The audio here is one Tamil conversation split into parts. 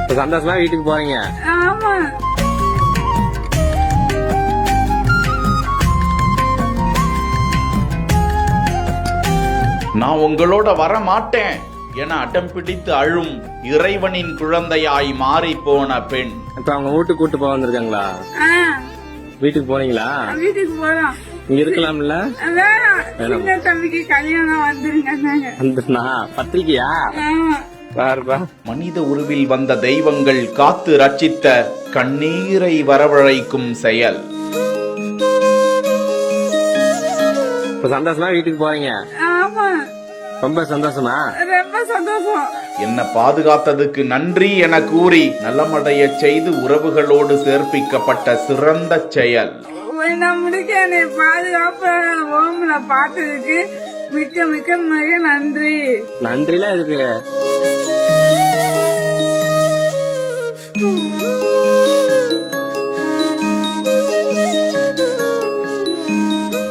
இப்ப சந்தோஷமா வீட்டுக்கு போறீங்க? ஆமா. நான் உங்களோட வர மாட்டேன் என அடம் பிடித்து அழும் இறைவனின் குழந்தையாய் மாறி போன பெண். இப்ப அவங்க வீட்டுக்கு கூட்டு போக வந்திருக்காங்களா? வீட்டுக்கு போனீங்களா? வீட்டுக்கு போறோம். இங்க இருக்கலாம்ல? வேணாம். தம்பிக்கு கல்யாணம் வந்துருங்க பத்திரிக்கையா? மனித உருவில் வந்த தெய்வங்கள் காத்து ரட்சித்த கண்ணீரை வரவழைக்கும் செயல். இப்ப சந்தோஷமா வீட்டுக்கு போறீங்க? ஆமா. ரொம்ப சந்தோஷமா? ரொம்ப சந்தோஷம். என்ன பாதுகாத்ததுக்கு நன்றி என கூறி நலமடையச் செய்து உறவுகளோடு சேர்ப்பிக்கப்பட்ட சிறந்த செயல். நான் முடிக்க என்னை பாதுகாப்பு பார்த்ததுக்கு மிக்க மிக்க மிக நன்றி. நன்றிலாம் இருக்கு Ooh.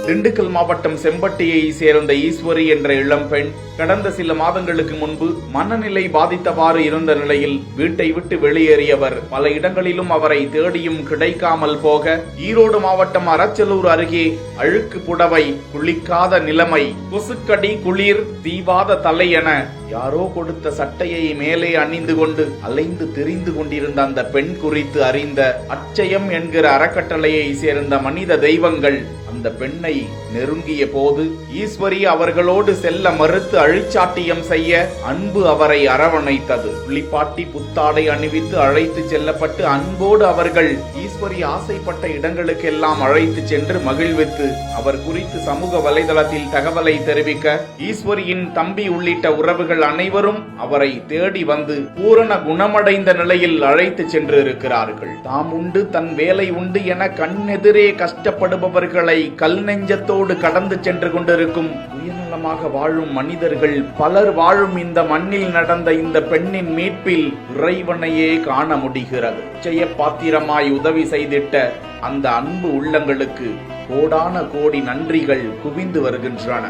திண்டுக்கல் மாவட்டம் செம்பட்டியை சேர்ந்த ஈஸ்வரி என்ற இளம்பெண் கடந்த சில மாதங்களுக்கு முன்பு மனநிலை பாதித்தவாறு இருந்த நிலையில் வீட்டை விட்டு வெளியேறியவர். பல இடங்களிலும் அவரை தேடியும் கிடைக்காமல் போக ஈரோடு மாவட்டம் அரச்சலூர் அருகே அழுக்கு புடவை குளிக்காத நிலைமை கொசுக்கடி குளிர் தீவாத தலை என யாரோ கொடுத்த சட்டையை மேலே அணிந்து கொண்டு அலைந்து திரிந்து கொண்டிருந்த அந்த பெண் குறித்து அறிந்த அச்சயம் என்கிற அறக்கட்டளையை சேர்ந்த மனித தெய்வங்கள் அந்த பெண்ணை நெருங்கிய போது ஈஸ்வரி அவர்களோடு செல்ல மறுத்து அழிச்சாட்டியம் செய்ய அன்பு அவரை அரவணைத்தது. புள்ளிப்பாட்டி புத்தாடை அணிவித்து அழைத்து செல்லப்பட்டு அன்போடு அவர்கள் ஈஸ்வரி ஆசைப்பட்ட இடங்களுக்கெல்லாம் அழைத்து சென்று மகிழ்வித்து அவர் குறித்து சமூக வலைதளத்தில் தகவலை தெரிவிக்க ஈஸ்வரியின் தம்பி உள்ளிட்ட உறவுகள் அனைவரும் அவரை தேடி வந்து பூரண குணமடைந்த நிலையில் அழைத்து சென்று இருக்கிறார்கள் தாம் உண்டு தன் வேலை உண்டு என கண்ணெதிரே கஷ்டப்படுபவர்களை கல் நெஞ்சத்தோடு கடந்து சென்று கொண்டிருக்கும் சுயநலமாக வாழும் மனிதர்கள் பலர் வாழும் இந்த மண்ணில் நடந்த இந்த பெண்ணின் மீட்பில் இறைவனையே காண முடிகிறது. நிச்சய பாத்திரமாய் உதவி செய்திட்ட அந்த அன்பு உள்ளங்களுக்கு கோடான கோடி நன்றிகள் குவிந்து வருகின்றன.